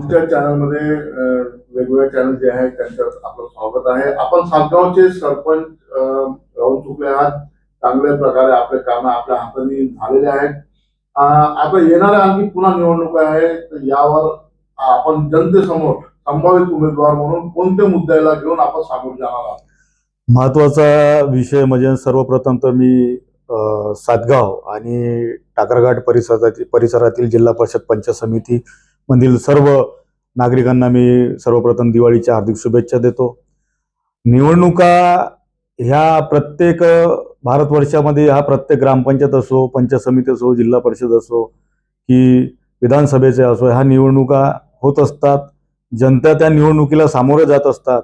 तुमच्या चॅनलमध्ये वेगवेगळे चॅनल जे आहेत त्यांचं आपलं स्वागत आहे. आपण सातगावचे सरपंच राहून चुकले आहात. चांगल्या प्रकारे आपले कामं आपल्या हाताने झालेले आहेत. आता येणाऱ्या आणखी पुन्हा निवडणुका आहे. तर यावर आपण जनतेसमोर संभावित उमेदवार म्हणून कोणत्या मुद्द्याला घेऊन आपण सामोरे जाणार आहात? महत्त्वाचा विषय म्हणजे सर्वप्रथम तर मी सातगाव आणि टाकरघाट परिसरातील परिसरातील जिल्हा परिषद पंचायत समिती मधील सर्व नागरिकांना मी सर्वप्रथम दिवाळीच्या हार्दिक शुभेच्छा देतो. निवडणुका ह्या प्रत्येक भारतवर्षामध्ये हा प्रत्येक ग्रामपंचायत असो पंचायत समिती असो जिल्हा परिषद असो की विधानसभेचे असो ह्या निवडणुका होत असतात. जनता त्या निवडणुकीला सामोरे जात असतात.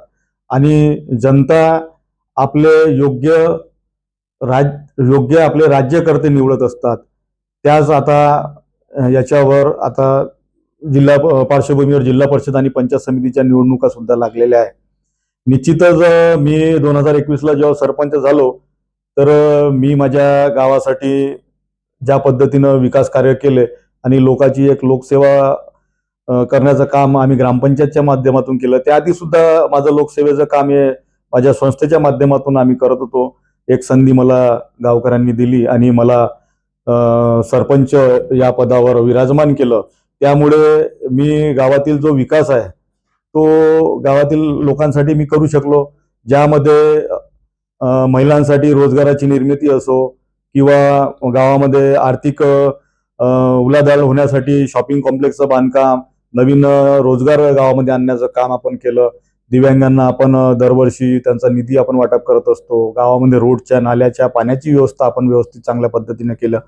आणि जनता आपले योग्य राज योग्य आपले राज्यकर्ते निवडत असतात. त्याच आता याच्यावर आता जिल्हा पार्श्वभूमीवर जिल्हा परिषद आणि पंचायत समितीच्या निवडणुका सुद्धा लागलेल्या आहे निश्चितच मी दोन हजार एकवीसला जेव्हा सरपंच झालो तर मी माझ्या गावासाठी ज्या पद्धतीनं विकास कार्य केले आणि लोकांची एक लोकसेवा करण्याचं काम आम्ही ग्रामपंचायतच्या माध्यमातून केलं त्याआधी सुद्धा माझं लोकसेवेचं काम हे माझ्या संस्थेच्या माध्यमातून आम्ही करत होतो. एक संधी मला गावकऱ्यांनी दिली आणि मला सरपंच या पदावर विराजमान केलं. त्यामुळे मी गावातील जो विकास आहे तो गावातील लोकांसाठी मी करू शकलो. ज्यामध्ये महिलांसाठी रोजगाराची निर्मिती असो किंवा गावामध्ये आर्थिक अ, उलाढाल होण्यासाठी शॉपिंग कॉम्प्लेक्सचं बांधकाम नवीन रोजगार गावामध्ये आणण्याचं काम आपण केलं. दिव्यांगांना आपण दरवर्षी त्यांचा निधी आपण वाटप करत असतो. गावामध्ये रोडच्या नाल्याच्या पाण्याची व्यवस्था आपण व्यवस्थित चांगल्या पद्धतीने केलं.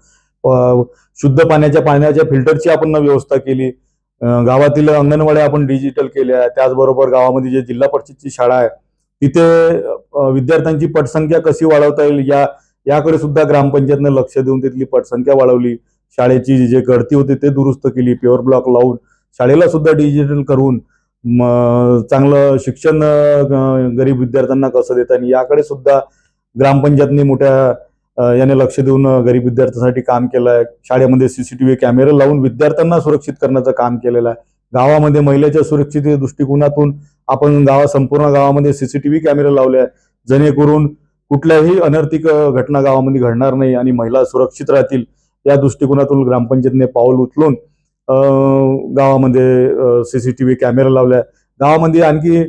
शुद्ध पाण्याच्या पाण्याच्या फिल्टरची आपण व्यवस्था केली. गावातील अंगणवाड्या आपण डिजिटल केल्या. त्याचबरोबर गावामध्ये जे जिल्हा परिषदची शाळा आहे तिथे विद्यार्थ्यांची पटसंख्या कशी वाढवता येईल या याकडे सुद्धा ग्रामपंचायतनं लक्ष देऊन तिथली पटसंख्या वाढवली. शाळेची जे गळती होती ते दुरुस्त केली. प्युअर ब्लॉक लावून शाळेला सुद्धा डिजिटल करून चांगलं शिक्षण गरीब विद्यार्थ्यांना कसं देता येईल याकडे सुद्धा ग्रामपंचायतने मोठ्या याने लक्ष देऊन गरीब विद्यार्थ्यांसाठी काम केलं आहे शाळेमध्ये सीसीटीव्ही कॅमेरे लावून विद्यार्थ्यांना सुरक्षित करण्याचं काम केलेलं आहे. गावामध्ये महिलेच्या सुरक्षित दृष्टिकोनातून आपण गावा संपूर्ण गावामध्ये सीसीटीव्ही कॅमेरे लावले आहे जेणेकरून कुठल्याही अनर्थिक घटना गावामध्ये घडणार नाही आणि महिला सुरक्षित राहतील. या दृष्टिकोनातून ग्रामपंचायतने पाऊल उचलून गावामध्ये सीसीटीव्ही कॅमेरा लावल्या गावामध्ये आणखी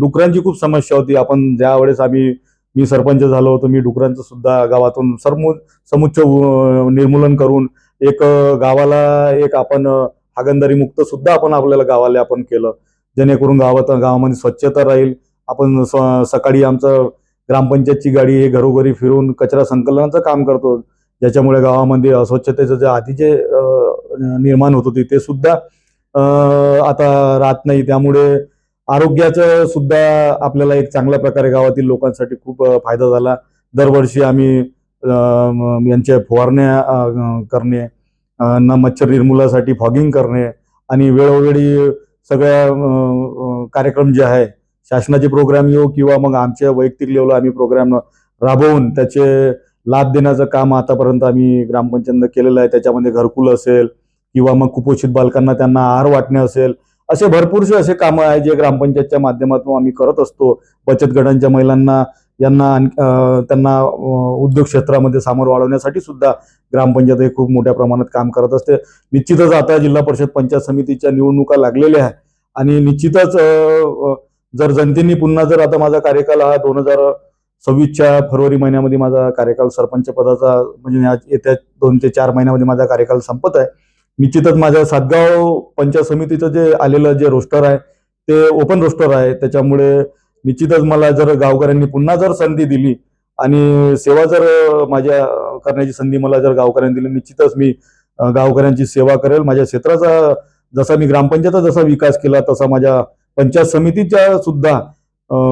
डुकरांची खूप समस्या होती. आपण ज्या वेळेस आम्ही मी सरपंच झालो होतो मी डुकरांचं सुद्धा गावातून सरमु समुच्च निर्मूलन करून एक गावाला एक आपण हागंदारी मुक्त सुद्धा आपण आपल्याला गावाला आपण केलं. जेणेकरून गावात गावामध्ये स्वच्छता राहील. आपण स- सकाळी आमचं ग्रामपंचायतची गाडी हे घरोघरी फिरून कचरा संकलनाचं काम करतो. ज्याच्यामुळे गावामध्ये अस्वच्छतेचं जे आधी जे निर्माण होत होती ते सुद्धा आता राहत नाही. त्यामुळे आरोग्याचं सुद्धा आपल्याला एक चांगल्या प्रकारे गावातील लोकांसाठी खूप फायदा झाला. दरवर्षी आम्ही यांच्या फवारण्या करणे न मच्छर निर्मूलासाठी फॉगिंग करणे आणि वेळोवेळी सगळ्या कार्यक्रम जे आहे शासनाचे प्रोग्राम येऊ किंवा मग आमच्या वैयक्तिक लेवलला आम्ही प्रोग्राम राबवून त्याचे लाभ देण्याचं काम आतापर्यंत आम्ही ग्रामपंचायतनं केलेलं आहे. त्याच्यामध्ये घरकुल असेल किंवा मग कुपोषित बालकांना त्यांना आहार वाटणे असेल असे भरपूरसे असे कामं आहे जे ग्रामपंचायतच्या माध्यमातून आम्ही करत असतो. बचत गटांच्या महिलांना यांना त्यांना उद्योग क्षेत्रामध्ये सामोरं वाढवण्यासाठी सुद्धा ग्रामपंचायत हे खूप मोठ्या प्रमाणात काम करत असते. निश्चितच आता जिल्हा परिषद पंचायत समितीच्या निवडणुका लागलेल्या आहे आणि निश्चितच जर जनतेने पुन्हा जर आता माझा कार्यकाल हा दोन हजार सव्वीसच्या फरवरी महिन्यामध्ये माझा कार्यकाल सरपंच पदाचा म्हणजे या येत्या दोन ते चार महिन्यामध्ये माझा कार्यकाल संपत आहे निश्चितच माझ्या सातगाव पंचायत समितीचं जे आलेलं जे रोस्टर आहे ते ओपन रोस्टर आहे. त्याच्यामुळे निश्चितच मला जर गावकऱ्यांनी पुन्हा जर संधी दिली आणि सेवा जर माझ्या करण्याची संधी मला जर गावकऱ्यांनी दिली निश्चितच मी गावकऱ्यांची सेवा करेल. माझ्या क्षेत्राचा जसा मी ग्रामपंचायतचा जसा विकास केला तसा माझ्या पंचायत समितीच्या सुद्धा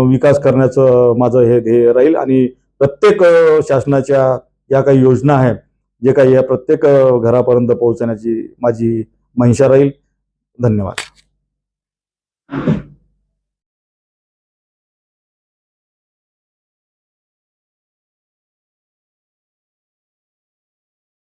विकास करण्याचं माझं हे ध्येय राहील. आणि प्रत्येक शासनाच्या या काही योजना आहेत जे काही या प्रत्येक घरापर्यंत पोहोचण्याची माझी महिषा राहील. धन्यवाद.